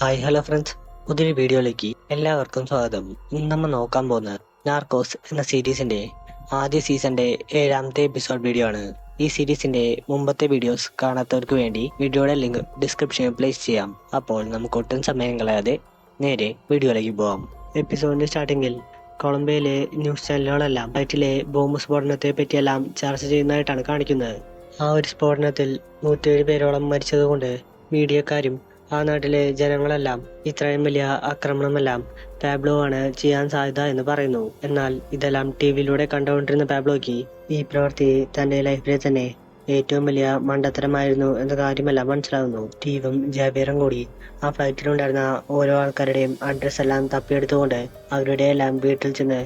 Hi hello friends പുതിയൊരു വീഡിയോയിലേക്ക് എല്ലാവർക്കും സ്വാഗതം. ഇന്ന് നമ്മൾ നോക്കാൻ പോകുന്ന നാർക്കോസ് എന്ന സീരീസിന്റെ ആദ്യ സീസണിന്റെ ഏഴാമത്തെ എപ്പിസോഡ് വീഡിയോ ആണ്. ഈ സീരീസിന്റെ മുമ്പത്തെ വീഡിയോസ് കാണാത്തവർക്ക് വേണ്ടി വീഡിയോയുടെ ലിങ്ക് ഡിസ്ക്രിപ്ഷനിൽ പ്ലേസ് ചെയ്യാം. അപ്പോൾ നമുക്ക് ഒട്ടും സമയം കളയാതെ നേരെ വീഡിയോയിലേക്ക് പോവാം. എപ്പിസോഡിന്റെ സ്റ്റാർട്ടിങ്ങിൽ കൊളംബിയയിലെ ന്യൂസ് ചാനലുകളെല്ലാം ഫ്ലൈറ്റിലെ ബോംബ് സ്ഫോടനത്തെ പറ്റിയെല്ലാം ചർച്ച ചെയ്യുന്നതായിട്ടാണ് കാണിക്കുന്നത്. ആ ഒരു സ്ഫോടനത്തിൽ നൂറ്റേഴ് പേരോളം മരിച്ചതുകൊണ്ട് മീഡിയക്കാരും ആ നാട്ടിലെ ജനങ്ങളെല്ലാം ഇത്രയും വലിയ ആക്രമണമെല്ലാം പാബ്ലോ ആണ് ചെയ്യാൻ സാധ്യത എന്ന് പറയുന്നു. എന്നാൽ ഇതെല്ലാം ടി വിയിലൂടെ കണ്ടുകൊണ്ടിരുന്ന പാബ്ലോയ്ക്ക് ഈ പ്രവൃത്തി തന്റെ ലൈഫിലെ തന്നെ ഏറ്റവും വലിയ മണ്ടത്തരമായിരുന്നു എന്ന കാര്യമെല്ലാം മനസ്സിലാകുന്നു സ്റ്റീവും ജാബീറും കൂടി ആ ഫ്ലൈറ്റിലുണ്ടായിരുന്ന ഓരോ ആൾക്കാരുടെയും അഡ്രസ് എല്ലാം തപ്പിയെടുത്തുകൊണ്ട് അവരുടെ എല്ലാം വീട്ടിൽ ചെന്ന്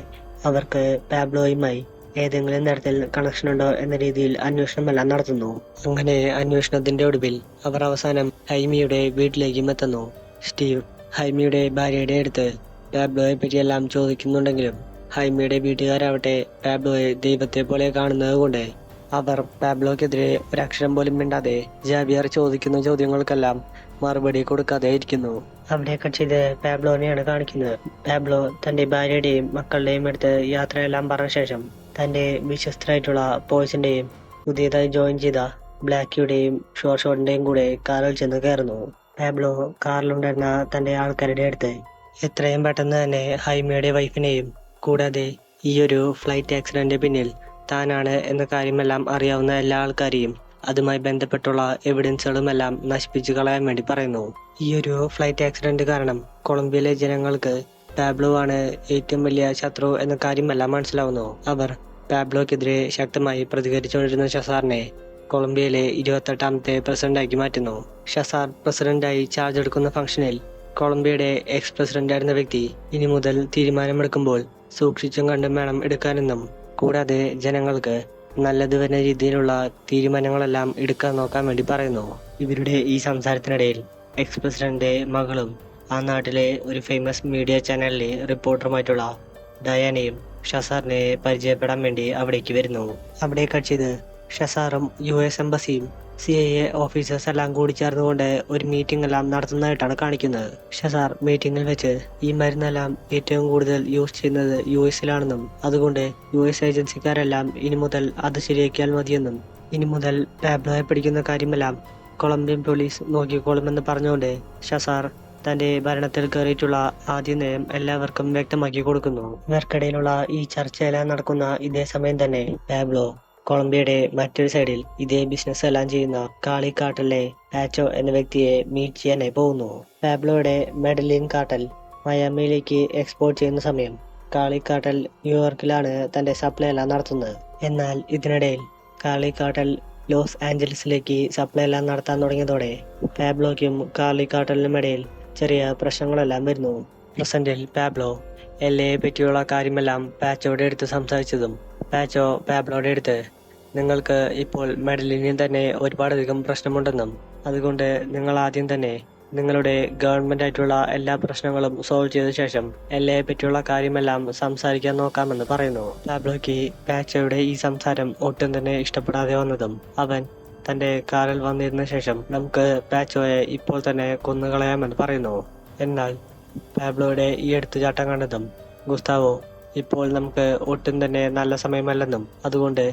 അവർക്ക് പാബ്ലോയുമായി ഏതെങ്കിലും തരത്തിൽ കണക്ഷൻ ഉണ്ടോ എന്ന രീതിയിൽ അന്വേഷണം എല്ലാം നടത്തുന്നു. അങ്ങനെ അന്വേഷണത്തിന്റെ ഒടുവിൽ അവർ അവസാനം ഹൈമിയുടെ വീട്ടിലേക്കും എത്തുന്നു. സ്റ്റീവ് ഹൈമിയുടെ ഭാര്യയുടെ അടുത്ത് പാബ്ലോയെ പറ്റിയെല്ലാം ചോദിക്കുന്നുണ്ടെങ്കിലും ഹൈമിയുടെ വീട്ടുകാരാവട്ടെ പാബ്ലോയെ ദൈവത്തെ പോലെ കാണുന്നത് കൊണ്ട് അവർ പാബ്ലോക്കെതിരെ ഒരക്ഷരം പോലും മിണ്ടാതെ ജാബിയർ ചോദിക്കുന്ന ചോദ്യങ്ങൾക്കെല്ലാം മറുപടി കൊടുക്കാതെ ഇരിക്കുന്നു. അവിടെ കക്ഷിത് പാബ്ലോനെയാണ് കാണിക്കുന്നത്. പാബ്ലോ തന്റെ ഭാര്യയുടെയും മക്കളുടെയും അടുത്ത് യാത്രയെല്ലാം പറഞ്ഞ ശേഷം തന്റെ വിശ്വസ്തരായിട്ടുള്ള പോയ്സിന്റെയും പുതിയതായി ജോയിൻ ചെയ്ത ബ്ലാക്കിയുടെയും ഷോർ ഷോട്ടിന്റെയും കൂടെ കാറിൽ ചെന്ന് കയറുന്നു. പാബ്ലോ കാറിലുണ്ടായിരുന്ന തന്റെ ആൾക്കാരുടെ അടുത്ത് എത്രയും പെട്ടെന്ന് തന്നെ ഹൈമയുടെ വൈഫിനെയും കൂടാതെ ഈ ഒരു ഫ്ലൈറ്റ് ആക്സിഡന്റ് പിന്നിൽ താനാണ് എന്ന കാര്യമെല്ലാം അറിയാവുന്ന എല്ലാ ആൾക്കാരെയും അതുമായി ബന്ധപ്പെട്ടുള്ള എവിഡൻസുകളും എല്ലാം നശിപ്പിച്ചു കളയാൻ വേണ്ടി പറയുന്നു. ഈ ഒരു ഫ്ലൈറ്റ് ആക്സിഡന്റ് കാരണം കൊളംബിയയിലെ ജനങ്ങൾക്ക് പാബ്ലോ ആണ് ഏറ്റവും വലിയ ശത്രു എന്ന കാര്യമല്ല മനസ്സിലാവുന്നു. അവർ പാബ്ലോക്കെതിരെ ശക്തമായി പ്രതികരിച്ചുകൊണ്ടിരുന്ന ഷസാറിനെ കൊളംബിയയിലെ ഇരുപത്തെട്ടാമത്തെ പ്രസിഡന്റാക്കി മാറ്റുന്നു. ഷസാർ പ്രസിഡന്റായി ചാർജ് എടുക്കുന്ന ഫംഗ്ഷനിൽ കൊളംബിയയുടെ എക്സ് പ്രസിഡന്റ് ആയിരുന്ന വ്യക്തി ഇനി മുതൽ തീരുമാനമെടുക്കുമ്പോൾ സൂക്ഷിച്ചും കണ്ടും വേണം എടുക്കാനെന്നും കൂടാതെ ജനങ്ങൾക്ക് നല്ലത് വരുന്ന രീതിയിലുള്ള തീരുമാനങ്ങളെല്ലാം എടുക്കാൻ നോക്കാൻ വേണ്ടി പറയുന്നു. ഇവരുടെ ഈ സംസാരത്തിനിടയിൽ എക്സ് പ്രസിഡന്റ് മകളും ആ നാട്ടിലെ ഒരു ഫേമസ് മീഡിയ ചാനലിലെ റിപ്പോർട്ടറുമായിട്ടുള്ള ഡയാനയും ഷസാറിനെ പരിചയപ്പെടാൻ വേണ്ടി അവിടേക്ക് വരുന്നു. അവിടെ കക്ഷിത് ഷസാറും യു എസ് എംബസിയും സി ഐ എ ഓഫീസേഴ്സ് എല്ലാം കൂടി ചേർന്നുകൊണ്ട് ഒരു മീറ്റിംഗ് എല്ലാം നടത്തുന്നതായിട്ടാണ് കാണിക്കുന്നത്. ഷസാർ മീറ്റിംഗിൽ വെച്ച് ഈ മരുന്നെല്ലാം ഏറ്റവും കൂടുതൽ യൂസ് ചെയ്യുന്നത് യു എസിലാണെന്നും അതുകൊണ്ട് യു എസ് ഏജൻസിക്കാരെല്ലാം ഇനി മുതൽ അത് ശരിയാക്കിയാൽ മതിയെന്നും ഇനി മുതൽ പാബ്ലോയെ പിടിക്കുന്ന കാര്യമെല്ലാം കൊളംബിയൻ പോലീസ് നോക്കിക്കോളുമെന്ന് പറഞ്ഞുകൊണ്ട് ഷസാർ തന്റെ ഭരണത്തിൽ കയറിയിട്ടുള്ള ആദ്യ നയം എല്ലാവർക്കും വ്യക്തമാക്കി കൊടുക്കുന്നു. ഇവർക്കിടയിലുള്ള ഈ ചർച്ചയെല്ലാം നടക്കുന്ന ഇതേ സമയം തന്നെ പാബ്ലോ കൊളംബിയയുടെ മറ്റൊരു സൈഡിൽ ഇതേ ബിസിനസ് എല്ലാം ചെയ്യുന്ന കാളിക്കാട്ടലിലെ പാച്ചോ എന്ന വ്യക്തിയെ മീറ്റ് ചെയ്യാനായി പോകുന്നു. പാബ്ലോയുടെ മെഡലിൻ കാട്ടൽ മയാമിയിലേക്ക് എക്സ്പോർട്ട് ചെയ്യുന്ന സമയം കാളിക്കാട്ടൽ ന്യൂയോർക്കിലാണ് തന്റെ സപ്ലൈ എല്ലാം നടത്തുന്നത്. എന്നാൽ ഇതിനിടയിൽ കാളിക്കാട്ടൽ ലോസ് ആഞ്ചലസിലേക്ക് സപ്ലൈ എല്ലാം നടത്താൻ തുടങ്ങിയതോടെ പാബ്ലോയ്ക്കും കാളിക്കാട്ടലിനും ഇടയിൽ ചെറിയ പ്രശ്നങ്ങളെല്ലാം വരുന്നു. പ്രസന്റിൽ പാബ്ലോ എല്ലയെ പറ്റിയുള്ള കാര്യമെല്ലാം പാച്ചോടെ എടുത്ത് സംസാരിച്ചതും പാച്ചോ പാബ്ലോയുടെ അടുത്ത് നിങ്ങൾക്ക് ഇപ്പോൾ മെഡലിനിൽ തന്നെ ഒരുപാടധികം പ്രശ്നമുണ്ടെന്നും അതുകൊണ്ട് നിങ്ങൾ ആദ്യം തന്നെ നിങ്ങളുടെ ഗവൺമെന്റ് ആയിട്ടുള്ള എല്ലാ പ്രശ്നങ്ങളും സോൾവ് ചെയ്ത ശേഷം എല്ലയെ പറ്റിയുള്ള കാര്യമെല്ലാം സംസാരിക്കാൻ നോക്കാമെന്ന് പറയുന്നു. പാബ്ലോയ്ക്ക് പാച്ചോയുടെ ഈ സംസാരം ഒട്ടും തന്നെ ഇഷ്ടപ്പെടാതെ വന്നതും അവൻ തന്റെ കാറിൽ വന്നിരുന്ന ശേഷം നമുക്ക് പാച്ചോയെ ഇപ്പോൾ തന്നെ കൊന്നുകളയാമെന്ന് പറയുന്നു. എന്നാൽ പാബ്ലോയുടെ ഈ എടുത്തുചാട്ടം കണ്ടതും ഗുസ്താവോ ഇപ്പോൾ നമുക്ക് ഒട്ടും തന്നെ നല്ല സമയമല്ലെന്നും അതുകൊണ്ട്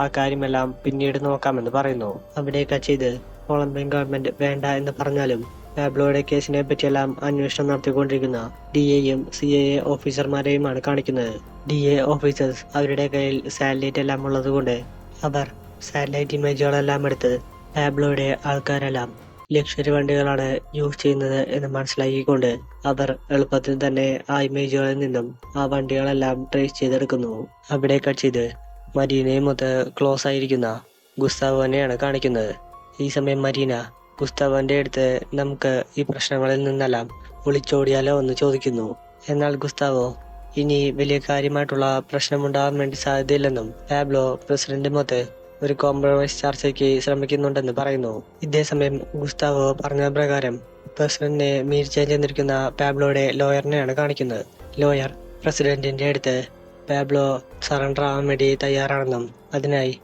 ആ കാര്യമെല്ലാം പിന്നീട് നോക്കാമെന്ന് പറയുന്നു. അവിടെ ചെയ്ത് കൊളംബിയൻ ഗവൺമെന്റ് വേണ്ട എന്ന് പറഞ്ഞാലും പാബ്ലോയുടെ കേസിനെ പറ്റിയെല്ലാം അന്വേഷണം നടത്തിക്കൊണ്ടിരിക്കുന്ന ഡി എയും സി എ ഓഫീസർമാരെയുമാണ് കാണിക്കുന്നത്. ഡി എ ഓഫീസേഴ്സ് അവരുടെ കയ്യിൽ സാറ്റലൈറ്റ് എല്ലാം ഉള്ളതുകൊണ്ട് അവർ സാറ്റലൈറ്റ് ഇമേജുകളെല്ലാം എടുത്ത് പാബ്ലോയുടെ ആൾക്കാരെല്ലാം. ലക്ഷറി വണ്ടികളാണ് യൂസ് ചെയ്യുന്നത് എന്ന് മനസ്സിലാക്കിക്കൊണ്ട് അവർ എളുപ്പത്തിൽ തന്നെ ആ ഇമേജുകളിൽ നിന്നും ആ വണ്ടികളെല്ലാം ട്രേസ് ചെയ്തെടുക്കുന്നു. അവിടെ കക്ഷിത് മരീനയുമൊത്ത് ക്ലോസ് ആയിരിക്കുന്ന ഗുസ്താവനെയാണ് കാണിക്കുന്നത്. ഈ സമയം മരീന ഗുസ്താവന്റെ അടുത്ത് നമുക്ക് ഈ പ്രശ്നങ്ങളിൽ നിന്നെല്ലാം ഒളിച്ചോടിയാലോ എന്ന് ചോദിക്കുന്നു. എന്നാൽ ഗുസ്താവോ ഇനി വലിയ കാര്യമായിട്ടുള്ള പ്രശ്നമുണ്ടാകാൻ വേണ്ടി സാധ്യതയില്ലെന്നും പാബ്ലോ പ്രസിഡന്റ് മൊത്ത് ഒരു കോംപ്രമൈസ് ചർച്ചയ്ക്ക് ശ്രമിക്കുന്നുണ്ടെന്ന് പറയുന്നു. ഇതേസമയം ഗുസ്താവോ പറഞ്ഞ പ്രകാരം പ്രസിഡന്റിനെ ചെയ്യാൻ ചെന്നിരിക്കുന്ന പാബ്ലോയുടെ ലോയറിനെയാണ് കാണിക്കുന്നത്. ലോയർ പ്രസിഡന്റിന്റെ അടുത്ത് പാബ്ലോ സറണ്ടർ ആവാൻ വേണ്ടി തയ്യാറാണെന്നും അതിനായി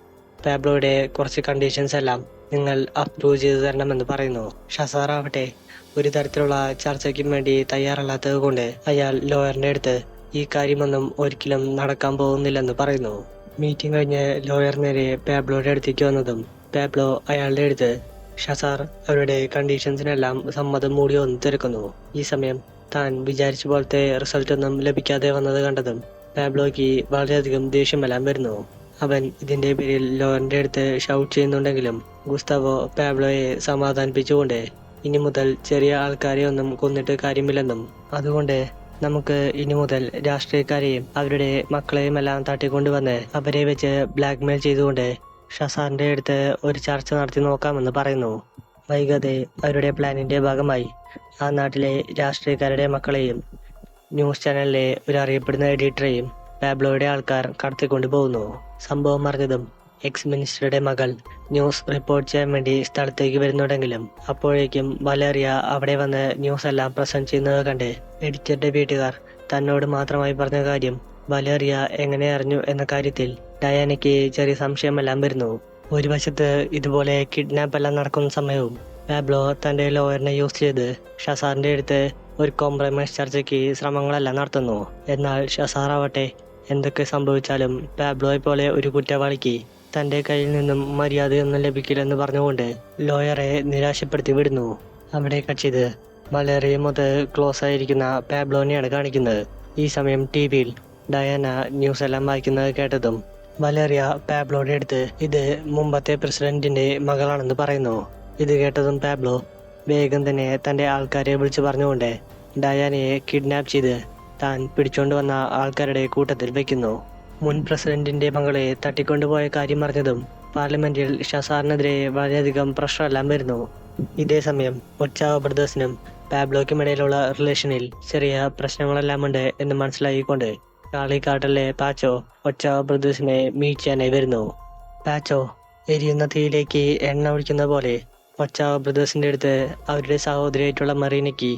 പാബ്ലോയുടെ കുറച്ച് കണ്ടീഷൻസ് എല്ലാം നിങ്ങൾ അപ്രൂവ് ചെയ്തു തരണമെന്ന് പറയുന്നു. ഷസാർ ആവട്ടെ ഒരു തരത്തിലുള്ള ചർച്ചയ്ക്കും വേണ്ടി തയ്യാറല്ലാത്തത് കൊണ്ട് അയാൾ ലോയറിന്റെ അടുത്ത് ഈ കാര്യമൊന്നും ഒരിക്കലും നടക്കാൻ പോകുന്നില്ലെന്ന് പറയുന്നു. മീറ്റിംഗ് കഴിഞ്ഞ് ലോയർ നേരെ പാബ്ലോയുടെ അടുത്തേക്ക് വന്നതും പാബ്ലോ അയാളുടെ അടുത്ത് ഷസാർ അവരുടെ കണ്ടീഷൻസിനെല്ലാം സമ്മതം മൂടി ഒന്ന് തിരക്കുന്നു. ഈ സമയം താൻ വിചാരിച്ച പോലത്തെ റിസൾട്ട് ഒന്നും ലഭിക്കാതെ വന്നത് കണ്ടതും പാബ്ലോയ്ക്ക് വളരെയധികം ദേഷ്യം വരാൻ വരുന്നു. അവൻ ഇതിന്റെ പേരിൽ ലോറിന്റെ അടുത്ത് ഷൗട്ട് ചെയ്യുന്നുണ്ടെങ്കിലും ഗുസ്താവോ പാബ്ലോയെ സമാധാനിപ്പിച്ചുകൊണ്ട് ഇനി മുതൽ ചെറിയ ആൾക്കാരെ ഒന്നും കൊന്നിട്ട് കാര്യമില്ലെന്നും അതുകൊണ്ട് നമുക്ക് ഇനി മുതൽ രാഷ്ട്രീയക്കാരെയും അവരുടെ മക്കളെയും എല്ലാം തട്ടിക്കൊണ്ടുവന്ന് അവരെ വെച്ച് ബ്ലാക്ക്മെയിൽ ചെയ്തുകൊണ്ട് ഷസാറിന്റെ അടുത്ത് ഒരു ചർച്ച നടത്തി നോക്കാമെന്ന് പറയുന്നു. വൈകാതെ അവരുടെ പ്ലാനിന്റെ ഭാഗമായി ആ നാട്ടിലെ രാഷ്ട്രീയക്കാരുടെ മക്കളെയും ന്യൂസ് ചാനലിലെ ഒരു അറിയപ്പെടുന്ന എഡിറ്ററെയും പാബ്ലോയുടെ ആൾക്കാർ കടത്തിക്കൊണ്ടു പോകുന്നു സംഭവം അറിഞ്ഞതും എക്സ് മിനിസ്റ്ററുടെ മകൾ ന്യൂസ് റിപ്പോർട്ട് ചെയ്യാൻ വേണ്ടി സ്ഥലത്തേക്ക് വരുന്നുണ്ടെങ്കിലും അപ്പോഴേക്കും വലേറിയ അവിടെ വന്ന് ന്യൂസ് എല്ലാം പ്രസന്റ് ചെയ്യുന്നത് കണ്ട് എഡിറ്ററുടെ വീട്ടുകാർ തന്നോട് മാത്രമായി പറഞ്ഞ കാര്യം വലേറിയ എങ്ങനെ അറിഞ്ഞു എന്ന കാര്യത്തിൽ ഡയാനയ്ക്ക് ചെറിയ സംശയമെല്ലാം വരുന്നു. ഒരു വശത്ത് ഇതുപോലെ കിഡ്നാപ്പ് എല്ലാം നടക്കുന്ന സമയവും പാബ്ലോ തന്റെ ലോയറിനെ യൂസ് ചെയ്ത് ഷസാറിന്റെ അടുത്ത് ഒരു കോംപ്രമൈസ് ചർച്ചയ്ക്ക് ശ്രമങ്ങളെല്ലാം നടത്തുന്നു. എന്നാൽ ഷസാർ ആവട്ടെ എന്തൊക്കെ സംഭവിച്ചാലും പാബ്ലോയെ പോലെ ഒരു കുറ്റവാളിക്ക് തന്റെ കയ്യിൽ നിന്നും മര്യാദയൊന്നും ലഭിക്കില്ലെന്ന് പറഞ്ഞുകൊണ്ട് ലോയറെ നിരാശപ്പെടുത്തി വിടുന്നു. അവിടെ കക്ഷിത് വളരെ മുതൽ ക്ലോസ് ആയിരിക്കുന്ന പാബ്ലോനെയാണ് കാണിക്കുന്നത്. ഈ സമയം ടി വിയിൽ ഡയാന ന്യൂസ് എല്ലാം വായിക്കുന്നത് കേട്ടതും വലേറിയ പാബ്ലോയുടെ അടുത്ത് ഇത് മുമ്പത്തെ പ്രസിഡന്റിന്റെ മകളാണെന്ന് പറയുന്നു. ഇത് കേട്ടതും പാബ്ലോ വേഗം തന്നെ തന്റെ ആൾക്കാരെ വിളിച്ചു പറഞ്ഞുകൊണ്ട് ഡയാനയെ കിഡ്നാപ്പ് ചെയ്ത് താൻ പിടിച്ചോണ്ട് വന്ന ആൾക്കാരുടെ കൂട്ടത്തിൽ വെക്കുന്നു. മുൻ പ്രസിഡന്റിന്റെ മകളെ തട്ടിക്കൊണ്ടുപോയ കാര്യം അറിഞ്ഞതും പാർലമെന്റിൽ ഷസാറിനെതിരെ വളരെയധികം പ്രഷറെല്ലാം വരുന്നു. ഇതേസമയം ഒച്ചാവ ബ്രദേഴ്സിനും പാബ്ലോക്കുമിടയിലുള്ള റിലേഷനിൽ ചെറിയ പ്രശ്നങ്ങളെല്ലാം ഉണ്ട് എന്ന് മനസ്സിലാക്കിക്കൊണ്ട് കാളിക്കാട്ടിലെ പാച്ചോ ഒച്ചാവ ബ്രദേഴ്സിനെ മീറ്റ് ചെയ്യാനായി വരുന്നു. പാച്ചോ എരിയുന്ന തീയിലേക്ക് എണ്ണ ഒഴിക്കുന്ന പോലെ ഒച്ചാവ ബ്രദേഴ്സിന്റെ അടുത്ത് അവരുടെ സഹോദരിയായിട്ടുള്ള മറീനയ്ക്ക്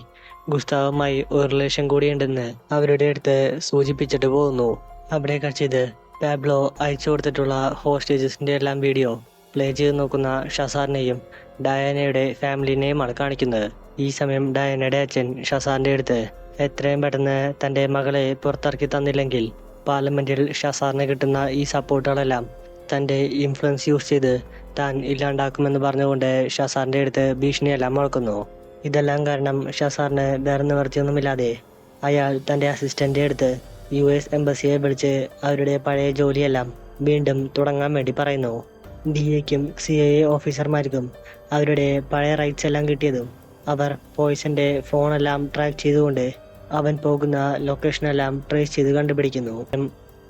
ഗുസ്താവുമായി ഒരു റിലേഷൻ കൂടിയുണ്ടെന്ന് അവരുടെ അടുത്ത് സൂചിപ്പിച്ചിട്ട് പോകുന്നു. അവിടെ ചെയ്ത് പാബ്ലോ അയച്ചു കൊടുത്തിട്ടുള്ള ഹോസ്റ്റേജസിന്റെ എല്ലാം വീഡിയോ പ്ലേ ചെയ്ത് നോക്കുന്ന ഷസാറിനെയും ഡയാനയുടെ ഫാമിലിനെയുമാണ് കാണിക്കുന്നത്. ഈ സമയം ഡയാനയുടെ അച്ഛൻ ഷസാറിന്റെ അടുത്ത് എത്രയും പെട്ടെന്ന് തന്റെ മകളെ പുറത്തിറക്കി തന്നില്ലെങ്കിൽ പാർലമെന്റിൽ ഷസാറിന് കിട്ടുന്ന ഈ സപ്പോർട്ടുകളെല്ലാം തന്റെ ഇൻഫ്ലുവൻസ് യൂസ് ചെയ്ത് താൻ ഇല്ലാണ്ടാക്കുമെന്ന് പറഞ്ഞുകൊണ്ട് ഷസാറിന്റെ അടുത്ത് ഭീഷണിയെല്ലാം മുഴക്കുന്നു. ഇതെല്ലാം കാരണം ഷസാറിന് വേറെ നിവർത്തിയൊന്നുമില്ലാതെ അയാൾ തന്റെ അസിസ്റ്റന്റെ അടുത്ത് യു എസ് എംബസിയെ വിളിച്ച് അവരുടെ പഴയ ജോലിയെല്ലാം വീണ്ടും തുടങ്ങാൻ വേണ്ടി പറയുന്നു. ഡി എക്കും സി ഐ എ ഓഫീസർമാർക്കും അവരുടെ പഴയ റൈറ്റ്സ് എല്ലാം കിട്ടിയതും അവർ പോയ്സന്റെ ഫോണെല്ലാം ട്രാക്ക് ചെയ്തുകൊണ്ട് അവൻ പോകുന്ന ലൊക്കേഷനെല്ലാം ട്രേസ് ചെയ്ത് കണ്ടുപിടിക്കുന്നു.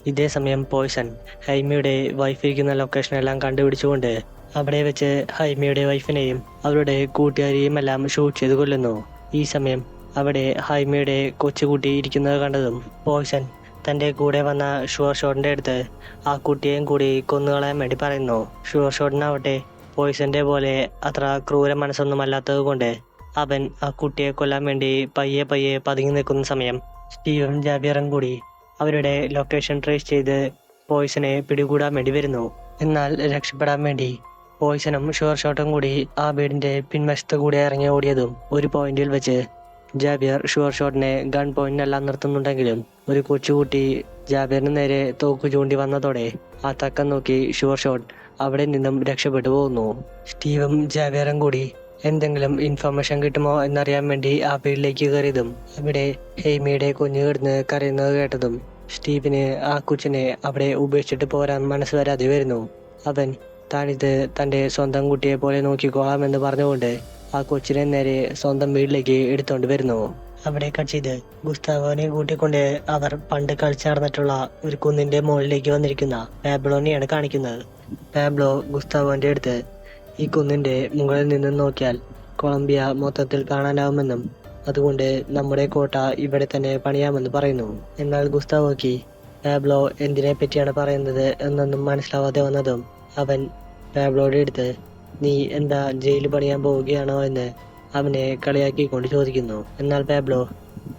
ഇതേ സമയം പോയ്സൺ ഹൈമയുടെ വൈഫ് ഇരിക്കുന്ന ലൊക്കേഷനെല്ലാം കണ്ടുപിടിച്ചുകൊണ്ട് അവിടെ വെച്ച് ഹൈമിയുടെ വൈഫിനെയും അവരുടെ കൂട്ടുകാരിയും എല്ലാം ഷൂട്ട് ചെയ്ത് കൊല്ലുന്നു. ഈ സമയം അവിടെ ഹൈമയുടെ കൊച്ചുകുട്ടി ഇരിക്കുന്നത് കണ്ടതും പോയ്സൺ തന്റെ കൂടെ വന്ന ഷുവർ ഷോട്ടിന്റെ അടുത്ത് ആ കുട്ടിയെയും കൂടി കൊന്നുകളയാൻ വേണ്ടി പറയുന്നു. ഷുവർ ഷോട്ടിനാവട്ടെ പോയ്സന്റെ പോലെ അത്ര ക്രൂര മനസ്സൊന്നുമല്ലാത്തത് കൊണ്ട് അവൻ ആ കുട്ടിയെ കൊല്ലാൻ വേണ്ടി പയ്യെ പയ്യെ പതുങ്ങി നിൽക്കുന്ന സമയം സ്റ്റീവൻ ജാബിയറും കൂടി അവരുടെ ലൊക്കേഷൻ ട്രേസ് ചെയ്ത് പോയ്സനെ പിടികൂടാൻ വേണ്ടി വരുന്നു. എന്നാൽ രക്ഷപ്പെടാൻ വേണ്ടി പോയ്സനും ഷുവർ ഷോട്ടും കൂടി ആ വീടിന്റെ പിൻവശത്ത് കൂടി ഇറങ്ങി ഓടിയതും ഒരു പോയിന്റിൽ വെച്ച് ജാബിയർ ഷുവർ ഷോട്ടിനെ ഗൺ പോയിന്റിനെല്ലാം നിർത്തുന്നുണ്ടെങ്കിലും ഒരു കൊച്ചുകുട്ടി ജാബിയറിന് നേരെ തോക്കു ചൂണ്ടി വന്നതോടെ ആ തക്കം നോക്കി ഷുവർ ഷോട്ട് അവിടെ നിന്നും രക്ഷപ്പെട്ടു പോകുന്നു. സ്റ്റീവും ജാബിയറും കൂടി എന്തെങ്കിലും ഇൻഫർമേഷൻ കിട്ടുമോ എന്നറിയാൻ വേണ്ടി ആ വീട്ടിലേക്ക് കയറിയതും അവിടെ ഹെയ്മിയുടെ കുഞ്ഞു കിടന്ന് കരയുന്നത് കേട്ടതും സ്റ്റീവിന് ആ കൊച്ചിനെ അവിടെ ഉപേക്ഷിച്ചിട്ട് പോരാൻ മനസ്സ് വരാതെ വരുന്നു. അവൻ താനിത് തന്റെ സ്വന്തം കുട്ടിയെ പോലെ നോക്കിക്കോളാം എന്ന് പറഞ്ഞുകൊണ്ട് ആ കൊച്ചിനെ നേരെ സ്വന്തം വീട്ടിലേക്ക് എടുത്തുകൊണ്ട് വരുന്നു. അവിടെ കക്ഷിത് ഗുസ്താവോനെ കൂട്ടിക്കൊണ്ട് അവർ പണ്ട് കളിച്ചു നടന്നിട്ടുള്ള ഒരു കുന്നിന്റെ മുകളിലേക്ക് വന്നിരിക്കുന്ന പാബ്ലോനെയാണ് കാണിക്കുന്നത്. പാബ്ലോ ഗുസ്താവോന്റെ അടുത്ത് ഈ കുന്നിന്റെ മുകളിൽ നിന്ന് നോക്കിയാൽ കൊളംബിയ മൊത്തത്തിൽ കാണാനാവുമെന്നും അതുകൊണ്ട് നമ്മുടെ കോട്ട ഇവിടെ തന്നെ പണിയാമെന്ന് പറയുന്നു. എന്നാൽ ഗുസ്താവോക്ക് പാബ്ലോ എന്തിനെ പറ്റിയാണ് പറയുന്നത്? എന്നൊന്നും മനസ്സിലാവാതെ വന്നതും അവൻ പാബ്ലോയുടെ അടുത്ത് നീ എന്താ ജയിലിൽ പണിയാൻ പോവുകയാണോ എന്ന് അവനെ കളിയാക്കിക്കൊണ്ട് ചോദിക്കുന്നു. എന്നാൽ പാബ്ലോ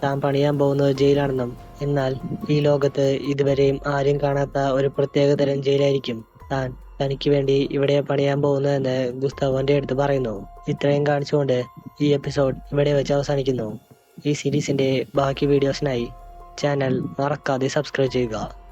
താൻ പണിയാൻ പോകുന്നത് ജയിലാണെന്നും എന്നാൽ ഈ ലോകത്ത് ഇതുവരെയും ആരും കാണാത്ത ഒരു പ്രത്യേക തരം ജയിലായിരിക്കും. താൻ തനിക്ക് വേണ്ടി ഇവിടെ പണിയാൻ പോകുന്നതെന്ന് ഗുസ്താവോന്റെ അടുത്ത് പറയുന്നു. ഇത്രയും കാണിച്ചുകൊണ്ട് ഈ എപ്പിസോഡ് ഇവിടെ വെച്ച് അവസാനിക്കുന്നു. ഈ സീരീസിന്റെ ബാക്കി വീഡിയോസിനായി ചാനൽ മറക്കാതെ സബ്സ്ക്രൈബ് ചെയ്യുക.